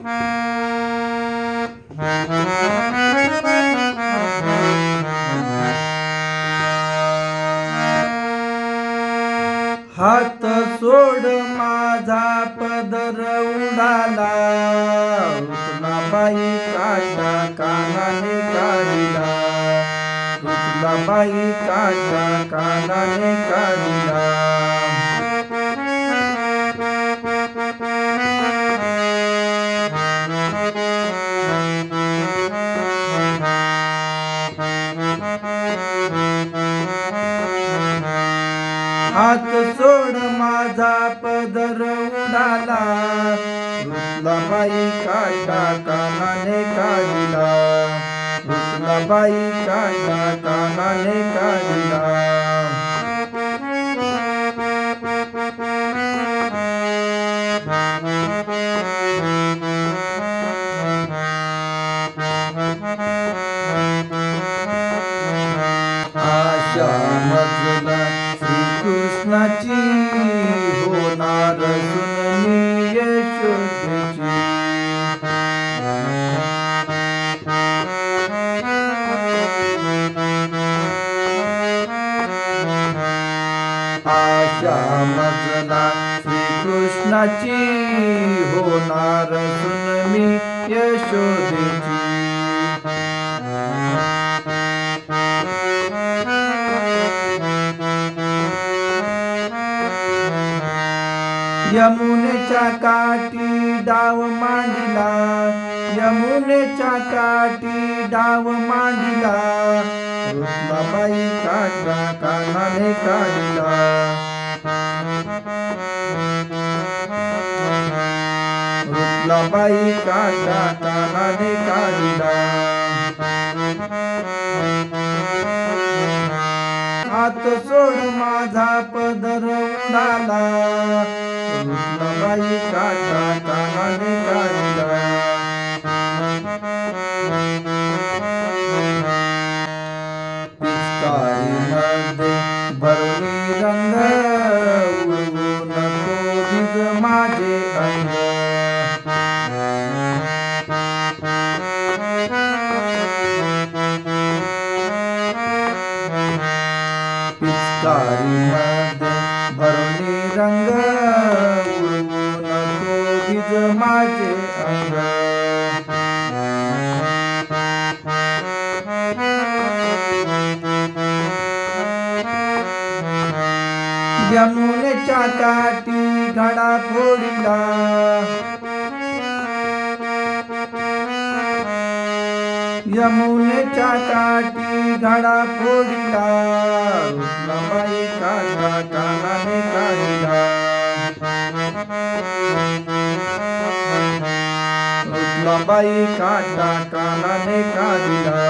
हात सोड माझा पदर उडाला बाई काटा कानाने काढला. बाई काटा कानाने काढला. हात सोड माझा पदर उडाला रुतला बाई काटा कानाने काढला. रुतला बाई काटा कानाने काढला. आशा मजला कृष्णाची होणार सुननी यशोदेची आशा मजला श्रीकृष्णाची होणार सुनमी यशोदेची यमुनेच्या काठी डाव मांडिला. यमुनेच्या काठी डाव मांडिला. रुक्माबाई काटा कानाने काढला. रुक्माबाई काटा कानाने काढला. हात सोड माझा पदर उडाला. रुक्माबाई काटा कानाने काढिला माझे अंग यमुनेच्या काठी घडा फोडिला. यमुनेच्या काठी घडा फोडिला. रुक्माबाई काटा कानाने काढिला रुक्माबाई काटा कानाने काढिला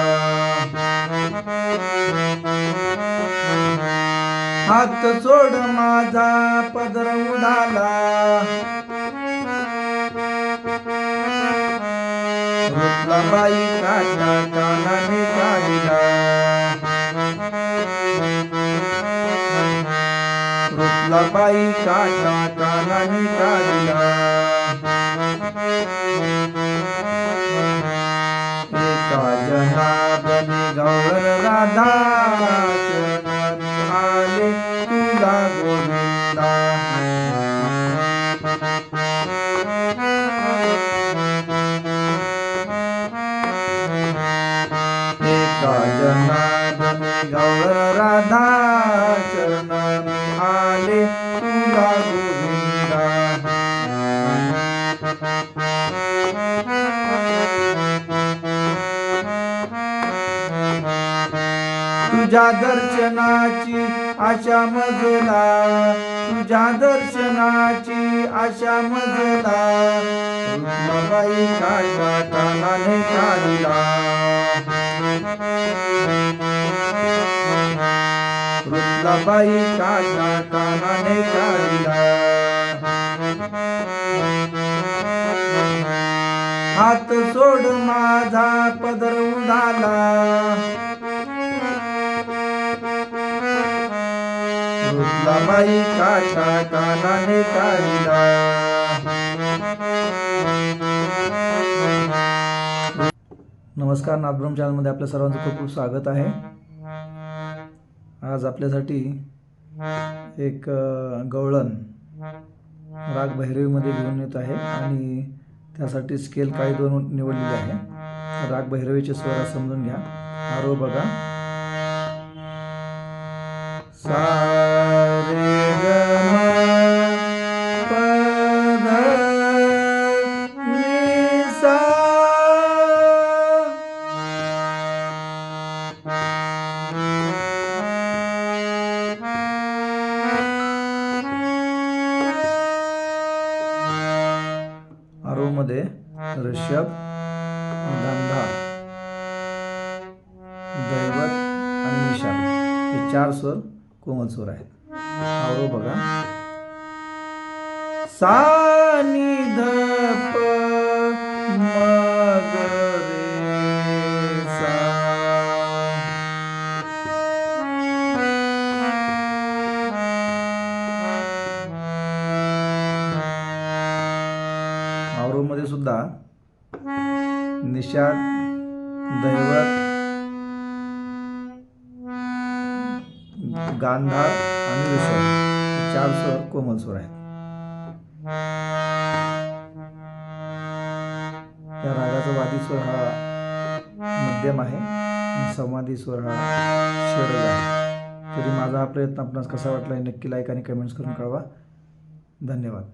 हात सोड माझा पदर उडाला. बाई काटा कानाने काढिला बाई काटा कानाने काढिला ગૌર રાધા तुझ्या दर्शनाची आशा मजला तुझ्या दर्शनाची आशा मजला. रुक्माबाई काटा कानाने काढिला. रुक्माबाई काटा कानाने हात सोड माझा पदर उडाला. कानाने नमस्कार नाथब्रह्म चॅनलमध्ये आपल्या सर्वांचं खूप खूप स्वागत आहे. आज आपल्यासाठी एक गवळण राग भैरवीमध्ये घेऊन येत आहे आणि त्यासाठी स्केल काही दोन निवडलेली आहे. राग भैरवीचे स्वर समजून घ्या. आरो बघा. सा मध्ये ऋषभ गंधा दैवत आणि निशाण हे चार स्वर कोमल स्वर आहेत. आरो बघा. सा नि ध प म ग सुद्धा निषाद दैवत गांधार आणि ऋषभ चार स्वर कोमल स्वर आहेत. त्या रागाचा वादी स्वर हा मध्यम आहे संवादी स्वर हा षडज आहे. तरी माझा हा प्रयत्न आपणास कसा वाटला हे नक्की लाईक आणि कमेंट्स करून कळवा. धन्यवाद.